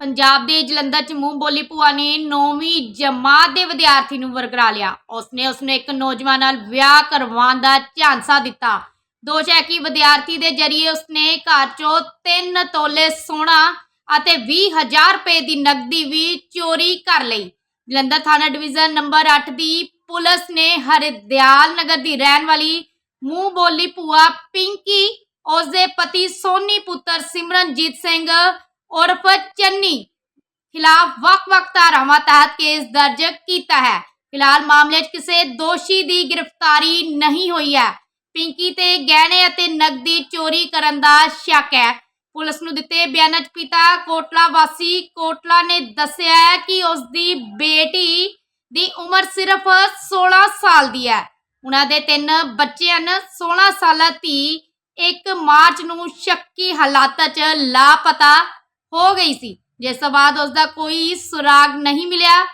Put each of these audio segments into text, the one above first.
ਪੰਜਾਬ ਦੇ ਜਲੰਧਰ ਚ ਮੂੰਹ ਬੋਲੀ ਭੂਆ ਨੇ 9ਵੀਂ ਜਮਾਤ ਦੇ ਵਿਦਿਆਰਥੀ ਨੂੰ ਵਰਗਲਾ ਲਿਆ। ਉਸਨੇ ਉਸਨੂੰ ਇੱਕ ਨੌਜਵਾਨ ਨਾਲ ਵਿਆਹ ਕਰਵਾਉਣ ਦਾ ਝਾਂਸਾ ਦਿੱਤਾ। ਦੋਸ਼ ਹੈ ਕਿ ਵਿਦਿਆਰਥੀ ਦੇ ਜਰੀਏ ਉਸਨੇ ਘਰ ਚੋਂ 3 ਤੋਲੇ ਸੋਨਾ ਅਤੇ 20000 ਰੁਪਏ ਦੀ ਨਕਦੀ ਵੀ ਚੋਰੀ ਕਰ ਲਈ। ਜਲੰਧਰ ਥਾਣਾ ਡਿਵੀਜ਼ਨ ਨੰਬਰ 8 ਦੀ ਪੁਲਿਸ ਨੇ ਹਰਦਿਆਲ ਨਗਰ ਦੀ ਰਹਿਣ ਵਾਲੀ ਮੂੰਹ ਬੋਲੀ ਭੂਆ ਪਿੰਕੀ, ਉਸਦੇ ਪਤੀ ਸੋਨੀ ਪੁੱਤਰ ਸਿਮਰਨਜੀਤ ਸਿੰਘ ਉਰਫ ਚੰਨੀ ਖਿਲਾਫ ਵੱਖ-ਵੱਖ ਧਾਰਾਵਾਂ ਤਹਿਤ ਕੇਸ ਦਰਜ ਕੀਤਾ ਹੈ ਫਿਲਹਾਲ ਮਾਮਲੇ 'ਚ ਕਿਸੇ ਦੋਸ਼ੀ ਦੀ ਗ੍ਰਿਫਤਾਰੀ ਨਹੀਂ ਹੋਈ ਹੈ ਪਿੰਕੀ ਤੇ ਗਹਿਣੇ ਅਤੇ ਨਕਦੀ ਚੋਰੀ ਕਰਨ ਦਾ ਸ਼ੱਕ ਹੈ ਪੁਲਿਸ ਨੂੰ ਦਿੱਤੇ ਬਿਆਨਾਂ 'ਚ ਪਿਤਾ ਕੋਟਲਾ ਵਾਸੀ ਕੋਟਲਾ ਨੇ ਦੱਸਿਆ ਹੈ ਕਿ ਉਸ ਦੀ ਬੇਟੀ ਦੀ ਉਮਰ ਸਿਰਫ 16 ਸਾਲ ਦੀ ਹੈ ਉਹਨਾਂ ਦੇ ਤਿੰਨ ਬੱਚੇ ਹਨ 16 ਸਾਲਾ ਧੀ 1 ਮਾਰਚ ਨੂੰ ਸ਼ੱਕੀ ਹਾਲਾਤਾਂ 'ਚ ਲਾਪਤਾ ਹੋ ਗਈ ਸੀ। ਜਿਸ ਤੋਂ ਬਾਅਦ ਉਸ ਦਾ ਕੋਈ ਸੁਰਾਗ ਨਹੀਂ ਮਿਲਿਆ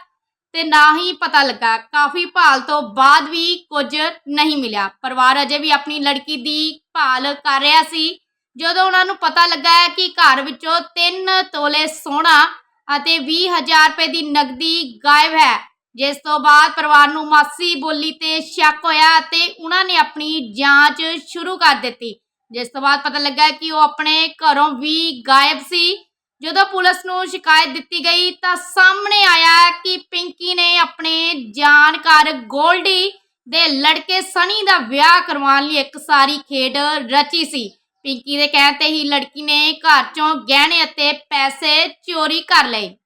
ਤੇ ਨਾ ਹੀ ਪਤਾ ਲੱਗਾ। ਕਾਫੀ ਭਾਲ ਤੋਂ ਬਾਅਦ ਵੀ ਕੁਝ ਨਹੀਂ ਮਿਲਿਆ। ਪਰਿਵਾਰ ਅਜੇ ਵੀ ਆਪਣੀ ਲੜਕੀ ਦੀ ਭਾਲ ਕਰ ਰਿਹਾ ਸੀ। ਜਦੋਂ ਉਹਨਾਂ ਨੂੰ ਪਤਾ ਲੱਗਾ ਕਿ ਘਰ ਵਿੱਚੋਂ 3 ਤੋਲੇ ਸੋਨਾ ਅਤੇ 20000 ਰੁਪਏ ਦੀ ਨਕਦੀ ਗਾਇਬ ਹੈ, ਜਿਸ ਤੋਂ ਬਾਅਦ ਪਰਿਵਾਰ ਨੂੰ ਮਾਸੀ ਬੋਲੀ ਤੇ ਸ਼ੱਕ ਹੋਇਆ ਅਤੇ ਉਹਨਾਂ ਨੇ ਆਪਣੀ ਜਾਂਚ ਸ਼ੁਰੂ ਕਰ ਦਿੱਤੀ। ਜਿਸ ਤੋਂ ਬਾਅਦ ਪਤਾ ਲੱਗਾ ਕਿ ਉਹ ਆਪਣੇ ਘਰੋਂ ਵੀ ਗਾਇਬ ਸੀ। ਜਦੋਂ ਪੁਲਿਸ ਨੂੰ ਸ਼ਿਕਾਇਤ ਦਿੱਤੀ ਗਈ ਤਾਂ ਸਾਹਮਣੇ ਆਇਆ ਕਿ ਪਿੰਕੀ ਨੇ ਆਪਣੇ ਜਾਣਕਾਰ ਗੋਲਡੀ ਦੇ ਲੜਕੇ ਸਨੀ ਦਾ ਵਿਆਹ ਕਰਵਾਉਣ ਲਈ ਇੱਕ ਸਾਰੀ ਖੇਡ ਰਚੀ ਸੀ। ਪਿੰਕੀ ਦੇ ਕਹਿਣ ਤੇ ਹੀ ਲੜਕੀ ਨੇ ਘਰ ਚੋਂ ਗਹਿਣੇ ਅਤੇ ਪੈਸੇ ਚੋਰੀ ਕਰ ਲਏ।